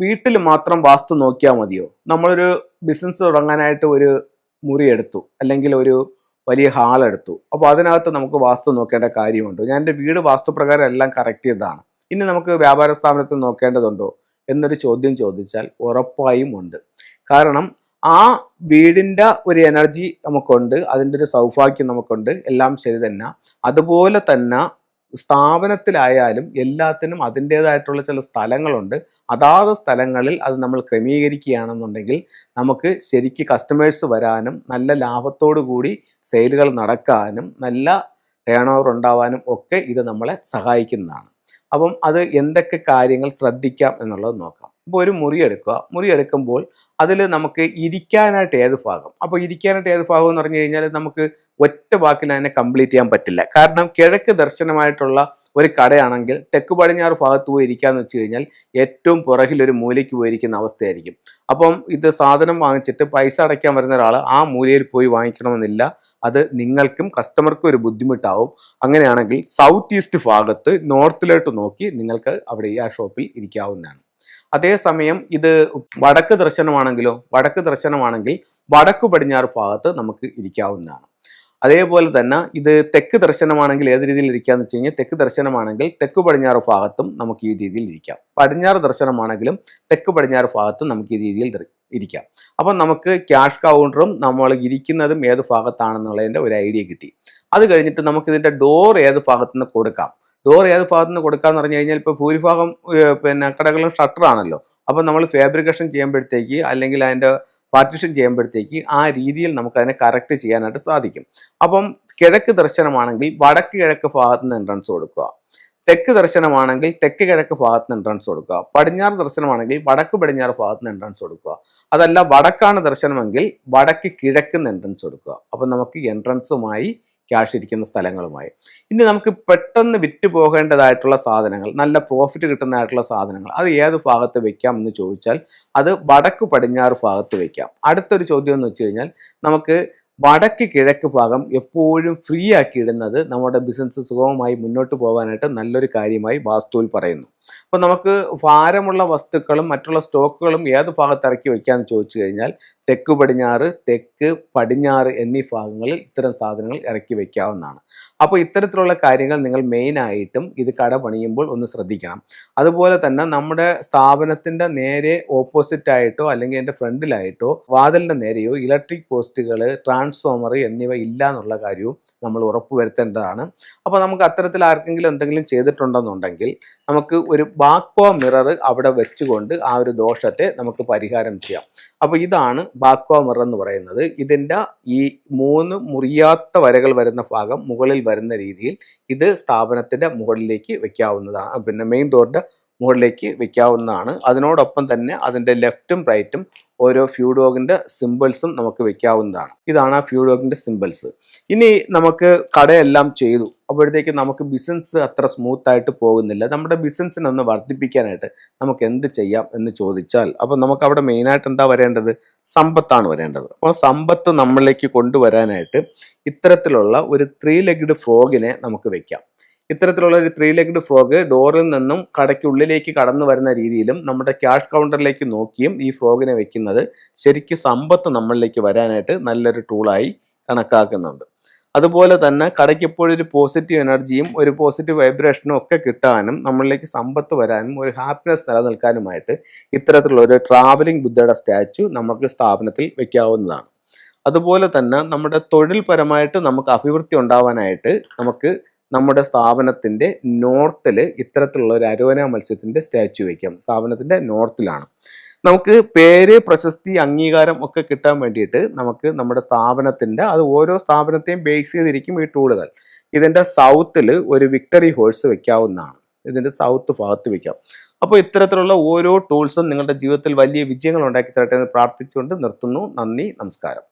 വീട്ടിൽ മാത്രം വാസ്തു നോക്കിയാൽ മതിയോ? നമ്മളൊരു ബിസിനസ് തുടങ്ങാനായിട്ട് ഒരു മുറി എടുത്തു അല്ലെങ്കിൽ ഒരു വലിയ ഹാൾ എടുത്തു. അപ്പോൾ അതിനകത്ത് നമുക്ക് വാസ്തു നോക്കേണ്ട കാര്യമുണ്ട്? ഞാൻ എന്റെ വീട് വാസ്തുപ്രകാരം എല്ലാം കറക്റ്റ് ചെയ്തതാണ്. ഇനി നമുക്ക് വ്യാപാര സ്ഥാപനത്തിൽ നോക്കേണ്ടതുണ്ടോ? എന്നൊരു ചോദ്യം ചോദിച്ചാൽ ഉറപ്പായും ഉണ്ട്. കാരണം ആ വീടിന്റെ ഒരു എനർജി നമുക്കുണ്ട് അതിന്റെ ഒരു സൗഭാഗ്യം നമുക്കുണ്ട് എല്ലാം ശരി തന്നെ. അതുപോലെ തന്നെ സ്ഥാപനത്തിലായാലും എല്ലാത്തിനും അതിന്റേതായിട്ടുള്ള ചില സ്ഥലങ്ങളുണ്ട്. അതാത് സ്ഥലങ്ങളിൽ അത് നമ്മൾ ക്രമീകരിക്കുകയാണെന്നുണ്ടെങ്കിൽ നമുക്ക് ശരിക്ക് കസ്റ്റമേഴ്സ് വരാനും നല്ല ലാഭത്തോടു കൂടി സെയിലുകൾ നടക്കാനും നല്ല ടേൺ ഓവർ ഉണ്ടാവാനും ഒക്കെ ഇത് നമ്മളെ സഹായിക്കുന്നതാണ്. അപ്പം അത് എന്തൊക്കെ കാര്യങ്ങൾ ശ്രദ്ധിക്കാം എന്നുള്ളത് നോക്കാം. ഇപ്പോൾ ഒരു മുറി എടുക്കുക. മുറി എടുക്കുമ്പോൾ അതിൽ നമുക്ക് ഇരിക്കാനായിട്ട് ഏത് ഭാഗം? അപ്പോൾ ഇരിക്കാനായിട്ട് ഏത് ഭാഗം എന്ന് പറഞ്ഞു കഴിഞ്ഞാൽ നമുക്ക് ഒറ്റ വാക്കിൽ അതിനെ കംപ്ലീറ്റ് ചെയ്യാൻ പറ്റില്ല. കാരണം കിഴക്ക് ദർശനമായിട്ടുള്ള ഒരു കടയാണെങ്കിൽ തെക്ക് പടിഞ്ഞാറ് ഭാഗത്ത് പോയി ഇരിക്കാന്ന് വെച്ച് കഴിഞ്ഞാൽ ഏറ്റവും പുറകിൽ ഒരു മൂലയ്ക്ക് പോയിരിക്കുന്ന അവസ്ഥയായിരിക്കും. അപ്പം ഇത് സാധനം വാങ്ങിച്ചിട്ട് പൈസ അടയ്ക്കാൻ വരുന്ന ഒരാൾ ആ മൂലയിൽ പോയി വാങ്ങിക്കണമെന്നില്ല. അത് നിങ്ങൾക്കും കസ്റ്റമർക്കും ഒരു ബുദ്ധിമുട്ടാവും. അങ്ങനെയാണെങ്കിൽ സൗത്ത് ഈസ്റ്റ് ഭാഗത്ത് നോർത്തിലോട്ട് നോക്കി നിങ്ങൾക്ക് അവിടെ ആ ഷോപ്പിൽ ഇരിക്കാവുന്നതാണ്. അതേസമയം ഇത് വടക്ക് ദർശനമാണെങ്കിലോ വടക്ക് ദർശനമാണെങ്കിൽ വടക്ക് പടിഞ്ഞാറ് ഭാഗത്ത് നമുക്ക് ഇരിക്കാവുന്നതാണ്. അതേപോലെ തന്നെ ഇത് തെക്ക് ദർശനമാണെങ്കിൽ ഏത് രീതിയിൽ ഇരിക്കാന്ന് വെച്ച് കഴിഞ്ഞാൽ തെക്ക് ദർശനമാണെങ്കിൽ തെക്ക് പടിഞ്ഞാറ് ഭാഗത്തും നമുക്ക് ഈ രീതിയിൽ ഇരിക്കാം. പടിഞ്ഞാറ് ദർശനമാണെങ്കിലും തെക്ക് പടിഞ്ഞാറ് ഭാഗത്തും നമുക്ക് ഈ രീതിയിൽ ഇരിക്കാം. അപ്പം നമുക്ക് ക്യാഷ് കൗണ്ടറും നമ്മൾ ഇരിക്കുന്നതും ഏത് ഭാഗത്താണെന്നുള്ളതിന്റെ ഒരു ഐഡിയ കിട്ടി. അത് കഴിഞ്ഞിട്ട് നമുക്ക് ഇതിന്റെ ഡോർ ഏത് ഭാഗത്തുനിന്ന് കൊടുക്കാം? ഡോർ ഏത് ഭാഗത്തു നിന്ന് കൊടുക്കാന്ന് പറഞ്ഞു കഴിഞ്ഞാൽ ഇപ്പോൾ ഭൂരിഭാഗം പിന്നെ കടകളും ഷട്ടർ ആണല്ലോ. അപ്പം നമ്മൾ ഫാബ്രിക്കേഷൻ ചെയ്യുമ്പോഴത്തേക്ക് അല്ലെങ്കിൽ അതിന്റെ പാർട്ടിഷൻ ചെയ്യുമ്പോഴത്തേക്ക് ആ രീതിയിൽ നമുക്ക് അതിനെ കറക്റ്റ് ചെയ്യാനായിട്ട് സാധിക്കും. അപ്പം കിഴക്ക് ദർശനമാണെങ്കിൽ വടക്ക് കിഴക്ക് ഭാഗത്ത് നിന്ന് എൻട്രൻസ് കൊടുക്കുക. തെക്ക് ദർശനമാണെങ്കിൽ തെക്ക് കിഴക്ക് ഭാഗത്ത് നിന്ന് എൻട്രൻസ് കൊടുക്കുക. പടിഞ്ഞാറ് ദർശനമാണെങ്കിൽ വടക്ക് പടിഞ്ഞാറ് ഭാഗത്ത് നിന്ന് എൻട്രൻസ് കൊടുക്കുക. അതല്ല വടക്കാണ് ദർശനമെങ്കിൽ വടക്ക് കിഴക്ക് നിന്ന് എൻട്രൻസ് കൊടുക്കുക. അപ്പം നമുക്ക് എൻട്രൻസുമായി ക്യാഷ് ഇരിക്കുന്ന സ്ഥലങ്ങളുമായി. ഇനി നമുക്ക് പെട്ടെന്ന് വിറ്റ് പോകേണ്ടതായിട്ടുള്ള സാധനങ്ങൾ നല്ല പ്രോഫിറ്റ് കിട്ടുന്നതായിട്ടുള്ള സാധനങ്ങൾ അത് ഏത് ഭാഗത്ത് വെക്കാം എന്ന് ചോദിച്ചാൽ അത് വടക്ക് പടിഞ്ഞാറ് ഭാഗത്ത് വെക്കാം. അടുത്തൊരു ചോദ്യം എന്ന് വെച്ച് കഴിഞ്ഞാൽ നമുക്ക് വടക്ക് കിഴക്ക് ഭാഗം എപ്പോഴും ഫ്രീ ആക്കി ഇടുന്നത് നമ്മുടെ ബിസിനസ് സുഗമമായി മുന്നോട്ട് പോകാനായിട്ട് നല്ലൊരു കാര്യമായി വാസ്തുവിൽ പറയുന്നു. അപ്പോൾ നമുക്ക് ഭാരമുള്ള വസ്തുക്കളും മറ്റുള്ള സ്റ്റോക്കുകളും ഏത് ഭാഗത്ത് ഇറക്കി വയ്ക്കാമെന്ന് ചോദിച്ചു കഴിഞ്ഞാൽ തെക്ക് പടിഞ്ഞാറ് തെക്ക് പടിഞ്ഞാറ് എന്നീ ഭാഗങ്ങളിൽ ഇത്തരം സാധനങ്ങൾ ഇറക്കി വയ്ക്കാവുന്നതാണ് അപ്പോൾ ഇത്തരത്തിലുള്ള കാര്യങ്ങൾ നിങ്ങൾ മെയിനായിട്ടും ഇത് കട പണിയുമ്പോൾ ഒന്ന് ശ്രദ്ധിക്കണം. അതുപോലെ തന്നെ നമ്മുടെ സ്ഥാപനത്തിന്റെ നേരെ ഓപ്പോസിറ്റായിട്ടോ അല്ലെങ്കിൽ എന്റെ ഫ്രണ്ടിലായിട്ടോ വാതിലിന്റെ നേരെയോ ഇലക്ട്രിക് പോസ്റ്റുകൾ ട്രാൻസ്ഫോമർ എന്നിവ ഇല്ല എന്നുള്ള കാര്യവും നമ്മൾ ഉറപ്പുവരുത്തേണ്ടതാണ് അപ്പോൾ നമുക്ക് അത്തരത്തിൽ ആർക്കെങ്കിലും എന്തെങ്കിലും ചെയ്തിട്ടുണ്ടെന്നുണ്ടെങ്കിൽ നമുക്ക് ഒരു ബാക്കോ മിറർ അവിടെ വെച്ചുകൊണ്ട് ആ ഒരു ദോഷത്തെ നമുക്ക് പരിഹാരം ചെയ്യാം. അപ്പോൾ ഇതാണ് ബാക്കോ മിറർ എന്ന് പറയുന്നത് ഇതിന്റെ ഈ മൂന്ന് മുറിയാത്ത വരകൾ വരുന്ന ഭാഗം മുകളിൽ വരുന്ന രീതിയിൽ ഇത് സ്ഥാപനത്തിന്റെ മുകളിലേക്ക് വെക്കാവുന്നതാണ് പിന്നെ മെയിൻ ഡോറിന്റെ മുകളിലേക്ക് വെക്കാവുന്നതാണ്. അതിനോടൊപ്പം തന്നെ അതിന്റെ ലെഫ്റ്റും റൈറ്റും ഓരോ ഫ്യൂഡോഗിന്റെ സിമ്പിൾസും നമുക്ക് വെക്കാവുന്നതാണ്. ഇതാണ് ആ ഫ്യൂഡോഗിന്റെ സിമ്പിൾസ് ഇനി നമുക്ക് കടയെല്ലാം ചെയ്തു. അപ്പോഴത്തേക്ക് നമുക്ക് ബിസിനസ് അത്ര സ്മൂത്ത് ആയിട്ട് പോകുന്നില്ല. നമ്മുടെ ബിസിനസ്സിനൊന്ന് വർദ്ധിപ്പിക്കാനായിട്ട് നമുക്ക് എന്ത് ചെയ്യാം എന്ന് ചോദിച്ചാൽ അപ്പോൾ നമുക്ക് അവിടെ മെയിനായിട്ട് എന്താ വരേണ്ടത്? സമ്പത്താണ് വരേണ്ടത്. അപ്പോൾ സമ്പത്ത് നമ്മളിലേക്ക് കൊണ്ടുവരാനായിട്ട് ഇത്തരത്തിലുള്ള ഒരു ത്രീ ലെഗ്ഡ് ഫ്രോഗിനെ നമുക്ക് വെക്കാം. ഇത്തരത്തിലുള്ള ഒരു ത്രീ ലെഗ്ഡ് ഫ്രോഗ് ഡോറിൽ നിന്നും കടയ്ക്കുള്ളിലേക്ക് കടന്നു വരുന്ന രീതിയിലും നമ്മുടെ ക്യാഷ് കൗണ്ടറിലേക്ക് നോക്കിയും ഈ ഫ്രോഗിനെ വെക്കുന്നത് ശരിക്കും സമ്പത്ത് നമ്മളിലേക്ക് വരാനായിട്ട് നല്ലൊരു ടൂളായി കണക്കാക്കുന്നുണ്ട്. അതുപോലെ തന്നെ കടയ്ക്ക് എപ്പോഴും ഒരു പോസിറ്റീവ് എനർജിയും ഒരു പോസിറ്റീവ് വൈബ്രേഷനും ഒക്കെ കിട്ടാനും നമ്മളിലേക്ക് സമ്പത്ത് വരാനും ഒരു ഹാപ്പിനെസ് നിലനിൽക്കാനുമായിട്ട് ഇത്തരത്തിലുള്ള ഒരു ട്രാവലിംഗ് ബുദ്ധയുടെ സ്റ്റാച്ചു നമുക്ക് സ്ഥാപനത്തിൽ വെക്കാവുന്നതാണ്. അതുപോലെ തന്നെ നമ്മുടെ തൊഴിൽപരമായിട്ട് നമുക്ക് അഭിവൃദ്ധി ഉണ്ടാവാനായിട്ട് നമുക്ക് നമ്മുടെ സ്ഥാപനത്തിന്റെ നോർത്തിൽ ഇത്തരത്തിലുള്ള ഒരു അരോന മത്സ്യത്തിന്റെ സ്റ്റാച്ചു വയ്ക്കാം സ്ഥാപനത്തിന്റെ നോർത്തിലാണ്. നമുക്ക് പേര് പ്രശസ്തി അംഗീകാരം ഒക്കെ കിട്ടാൻ വേണ്ടിയിട്ട് നമുക്ക് നമ്മുടെ സ്ഥാപനത്തിന്റെ അത് ഓരോ സ്ഥാപനത്തെയും ബേസ് ചെയ്തിരിക്കും ഈ ടൂളുകൾ ഇതിന്റെ സൗത്തിൽ ഒരു വിക്ടറി ഹോഴ്സ് വെക്കാവുന്നതാണ്. ഇതിന്റെ സൗത്ത് ഭാഗത്ത് വെക്കാം. അപ്പോൾ ഇത്തരത്തിലുള്ള ഓരോ ടൂൾസും നിങ്ങളുടെ ജീവിതത്തിൽ വലിയ വിജയങ്ങൾ ഉണ്ടാക്കി തരട്ടെ എന്ന് പ്രാർത്ഥിച്ചുകൊണ്ട് നിർത്തുന്നു. നന്ദി നമസ്കാരം.